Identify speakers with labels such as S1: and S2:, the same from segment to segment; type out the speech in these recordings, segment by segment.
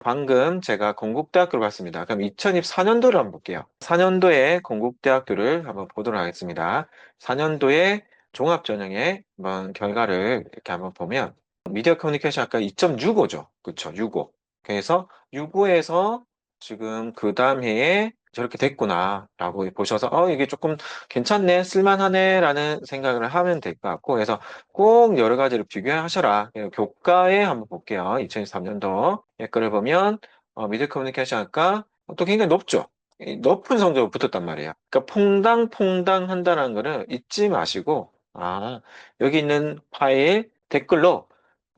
S1: 방금 제가 건국대학교를 봤습니다. 그럼 2024년도를 한번 볼게요. 4년도에 건국대학교를 한번 보도록 하겠습니다. 4년도에 종합전형의 한번 결과를 이렇게 한번 보면 미디어 커뮤니케이션 아까 2.65죠. 그쵸? 65. 그래서 65에서 지금 그 다음 해에 저렇게 됐구나 라고 보셔서 어 이게 조금 괜찮네 쓸만하네 라는 생각을 하면 될 것 같고 그래서 꼭 여러 가지를 비교하셔라. 교과에 한번 볼게요. 2023년도. 예거를 보면 어, 미디어 커뮤니케이션 학과 또 굉장히 높죠? 이 높은 성적을 붙었단 말이에요. 그러니까 퐁당퐁당 한다는 거는 잊지 마시고 아 여기 있는 파일 댓글로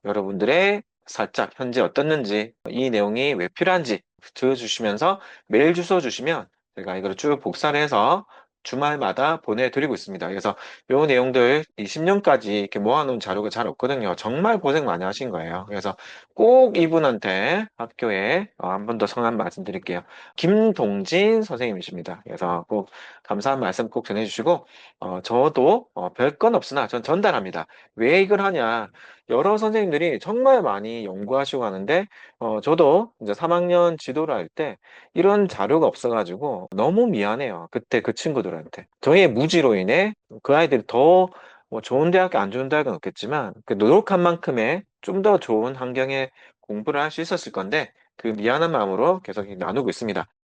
S1: 여러분들의 살짝 현재 어떻는지 이 내용이 왜 필요한지 적어주시면서 메일 주소 주시면 제가 이걸 쭉 복사를 해서 주말마다 보내드리고 있습니다. 그래서 요 내용들 20년까지 이렇게 모아놓은 자료가 잘 없거든요. 정말 고생 많이 하신 거예요. 그래서 꼭 이분한테 학교에 어, 한번 더 성함 말씀드릴게요. 김동진 선생님이십니다. 그래서 꼭 감사한 말씀 꼭 전해주시고 어, 저도 어, 별건 없으나 전 전달합니다. 왜 이걸 하냐? 여러 선생님들이 정말 많이 연구하시고 하는데 어, 저도 이제 3학년 지도를 할 때 이런 자료가 없어가지고 너무 미안해요. 그때 그 친구들한테. 저희의 무지로 인해 그 아이들이 더 뭐 좋은 대학교, 안 좋은 대학은 없겠지만 그 노력한 만큼의 좀 더 좋은 환경에 공부를 할 수 있었을 건데 그 미안한 마음으로 계속 나누고 있습니다.